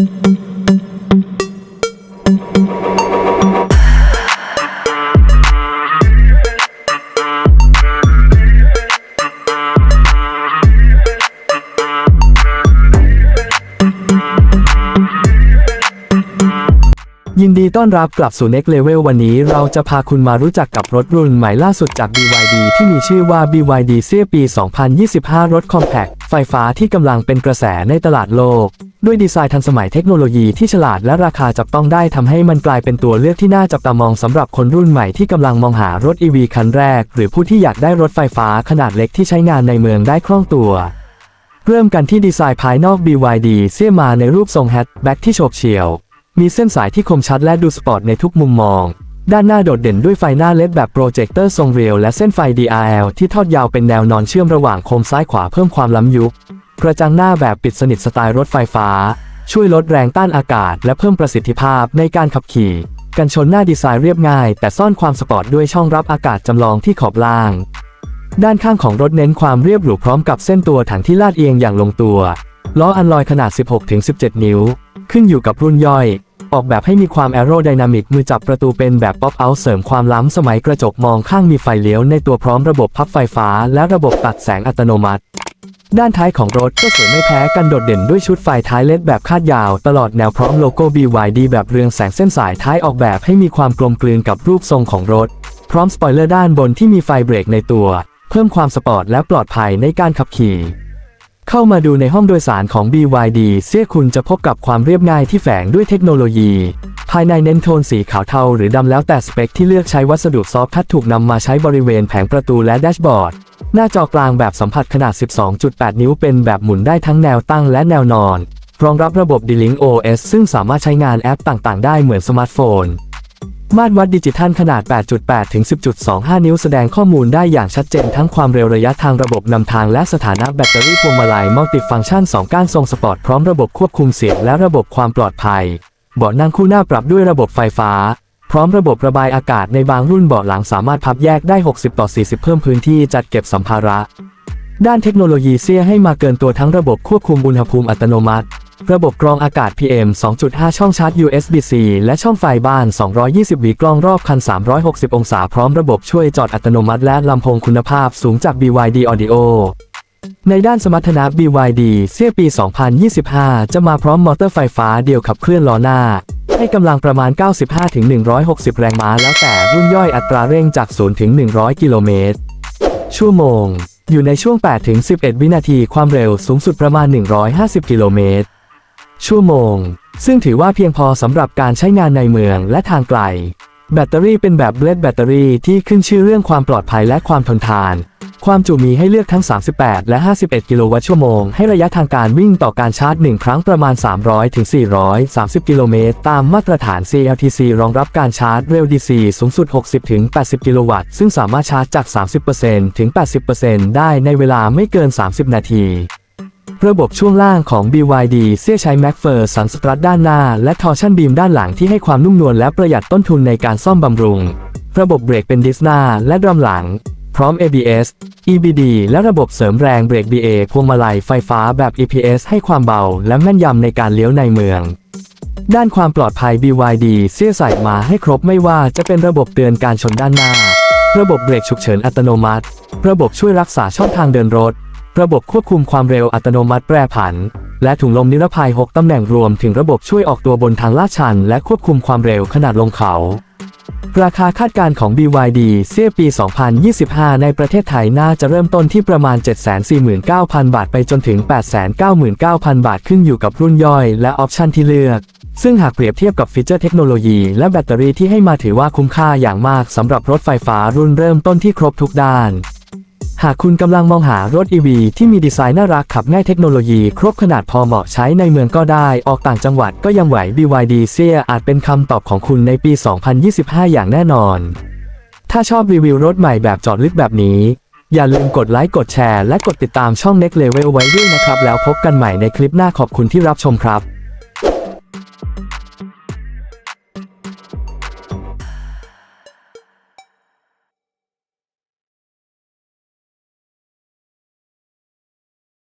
ยินดีต้อนรับกลับสู่ Next Level วันนี้เราจะพาคุณมารู้จักกับรถรุ่นใหม่ล่าสุดจาก BYD ที่มีชื่อว่า BYD เซียปี 2025 รถ Compact ไฟฟ้าที่กำลังเป็นกระแสในตลาดโลก ด้วยดีไซน์ทันสมัยเทคโนโลยีที่ฉลาดและราคาจับต้องได้ทำให้มันกลายเป็นตัวเลือกที่น่าจับตามองสำหรับคนรุ่นใหม่ที่กำลังมองหารถ EV คันแรก หรือผู้ที่อยากได้รถไฟฟ้าขนาดเล็กที่ใช้งานในเมืองได้คล่องตัว เริ่มกันที่ดีไซน์ภายนอก BYD เสียมาในรูปทรงแฮชแบ็กที่โฉบเฉี่ยว มีเส้นสายที่คมชัดและดูสปอร์ตในทุกมุมมอง ด้านหน้าโดดเด่นด้วยไฟหน้าเลดแบบโปรเจคเตอร์ทรงเรียวและเส้นไฟ DRL ที่ทอดยาวเป็นแนวนอนเชื่อมระหว่างโคมซ้ายขวาเพิ่มความล้ำยุบ กระจังหน้าแบบปิดสนิทสไตล์รถไฟฟ้า ช่วยลดแรงต้านอากาศ และเพิ่มประสิทธิภาพในการขับขี่ กันชนหน้าดีไซน์เรียบง่าย แต่ซ่อนความสปอร์ตด้วยช่องรับอากาศจำลองที่ขอบล่าง ด้านข้างของรถเน้นความเรียบหรูพร้อมกับเส้นตัวถังที่ลาดเอียงอย่างลงตัว ล้ออันลอยขนาด 16-17 นิ้ว ขึ้นอยู่กับรุ่นย่อย ออกแบบให้มีความแอโรไดนามิกมือจับประตูเป็นแบบป๊อปเอาเสริมความล้ำสมัยกระจกมองข้างมีไฟเลี้ยวในตัวพร้อมระบบพับไฟฟ้า และระบบตัดแสงอัตโนมัติ ด้านท้ายของรถก็สวยไม่แพ้กันโดดเด่นด้วยชุดไฟท้ายเลดแบบคาดยาว ตลอดแนวพร้อมโลโก้ BYD แบบเรืองแสงเส้นสายท้ายออกแบบให้มีความกลมกลืนกับรูปทรงของรถ พร้อมสปอยเลอร์ด้านบนที่มีไฟเบรกในตัว เพิ่มความสปอร์ตและปลอดภัยในการขับขี่ เข้ามาดูในห้องโดยสารของ BYD เสียคุณจะพบกับความเรียบง่ายที่แฝงด้วยเทคโนโลยี ภายในเน้นโทนสีขาวเทาหรือดำแล้วแต่สเปคที่เลือกใช้วัสดุซอฟต์ทัชถูกนำมาใช้บริเวณแผงประตูและแดชบอร์ด หน้าจอกลางแบบสัมผัสขนาด 12.8 นิ้วเป็นแบบหมุนได้ทั้งแนวตั้งและแนวนอน รองรับระบบ D-Link OS ซึ่งสามารถใช้งานแอปต่างๆ ได้เหมือนสมาร์ทโฟน มาตรวัดดิจิทัลขนาด 8.8 ถึง 10.25 นิ้วแสดงข้อมูลได้อย่างชัดเจนทั้งความเร็วระยะทางระบบนำทางและสถานะแบตเตอรี่พวงมาลัยมัลติฟังก์ชัน 2 ก้านทรงสปอร์ตพร้อมระบบควบคุมเสียงและระบบความปลอดภัย เบาะนั่งคู่หน้าปรับด้วยระบบไฟฟ้า พร้อมระบบระบายอากาศในบางรุ่นเบาะหลังสามารถพับแยกได้ 60 ต่อ 40 เพิ่มพื้นที่จัดเก็บสัมภาระ ด้านเทคโนโลยีเสียให้มาเกินตัวทั้งระบบควบคุมอุณหภูมิอัตโนมัติ ระบบกรองอากาศ PM 2.5 ช่องชาร์จ USB-C และช่องไฟบ้าน 220 วีกล้องรอบคัน 360 องศา พร้อมระบบช่วยจอดอัตโนมัติและลำโพงคุณภาพสูงจาก BYD Audio ในด้านสมรรถนะ BYD เสียปี 2025 จะมาพร้อมมอเตอร์ไฟฟ้าเดี่ยวขับเคลื่อนล้อหน้า ให้กำลังประมาณ 95-160 แรงม้าแล้วแต่รุ่นย่อยอัตราเร่งจาก0-100 กิโลเมตร ชั่วโมง อยู่ในช่วง 8-11 วินาทีความเร็วสูงสุดประมาณ 150 กิโลเมตร ชั่วโมง ซึ่งถือว่าเพียงพอสำหรับการใช้งานในเมืองและทางไกล แบตเตอรี่เป็นแบบเบลดแบตเตอรี่ที่ขึ้นชื่อเรื่องความปลอดภัยและความทนทาน ความจุมีให้เลือกทั้ง 38 และ 51 กิโลวัตต์ชั่วโมง ให้ระยะทางการวิ่งต่อการชาร์จ 1 ครั้งประมาณ 300 ถึง 430 กิโลเมตร ตามมาตรฐาน CLTC รองรับการชาร์จเร็ว DC สูงสุด 60 ถึง 80 กิโลวัตต์ ซึ่งสามารถชาร์จจาก 30%ถึง 80%ได้ในเวลาไม่เกิน 30 นาทีระบบช่วงล่างของ BYD เสียใช้ m a c f e r สันสตรัทด้านหน้า และทอร์ชันบีมด้านหลังที่ให้ความนุ่มนวลและประหยัดต้นทุนในการซ่อมบำรุง ระบบเบรกเป็นดิสหน้าและดรัมหลัง พร้อม ABS EBD และระบบเสริมแรงเบรก BA พวงมาลัยไฟฟ้าแบบ EPS ให้ความเบาและแม่นยำในการเลี้ยวในเมือง ด้านความปลอดภัย BYD เสียใส่มาให้ครบไม่ว่าจะเป็นระบบเตือนการชนด้านหน้า ระบบเบรกฉุกเฉินอัตโนมัติ ระบบช่วยรักษาช่องทางเดินรถ ระบบควบคุมความเร็วอัตโนมัติแปรผัน และถุงลมนิรภัย 6 ตำแหน่งรวมถึงระบบช่วยออกตัวบนทางลาดชัน และควบคุมความเร็วขนาดลงเขา ราคาคาดการณ์ของ BYD เสียปี 2025 ในประเทศไทยน่าจะเริ่มต้นที่ประมาณ 749,000 บาทไปจนถึง 899,000 บาทขึ้นอยู่กับรุ่นย่อยและออปชันที่เลือก ซึ่งหากเปรียบเทียบกับฟีเจอร์เทคโนโลยีและแบตเตอรี่ที่ให้มาถือว่าคุ้มค่าอย่างมากสำหรับรถไฟฟ้ารุ่นเริ่มต้นที่ครบทุกด้าน หากคุณกำลังมองหารถ EV ที่มีดีไซน์น่ารักขับง่ายเทคโนโลยี ครบขนาดพอเหมาะใช้ในเมืองก็ได้ ออกต่างจังหวัดก็ยังไหว BYD เซียอาจเป็นคำตอบของคุณในปี 2025 อย่างแน่นอน ถ้าชอบรีวิวรถใหม่แบบจอดลึกแบบนี้ อย่าลืมกดไลค์กดแชร์และกดติดตามช่อง Next Level ไว้ด้วยนะครับ แล้วพบกันใหม่ในคลิปหน้าขอบคุณที่รับชมครับ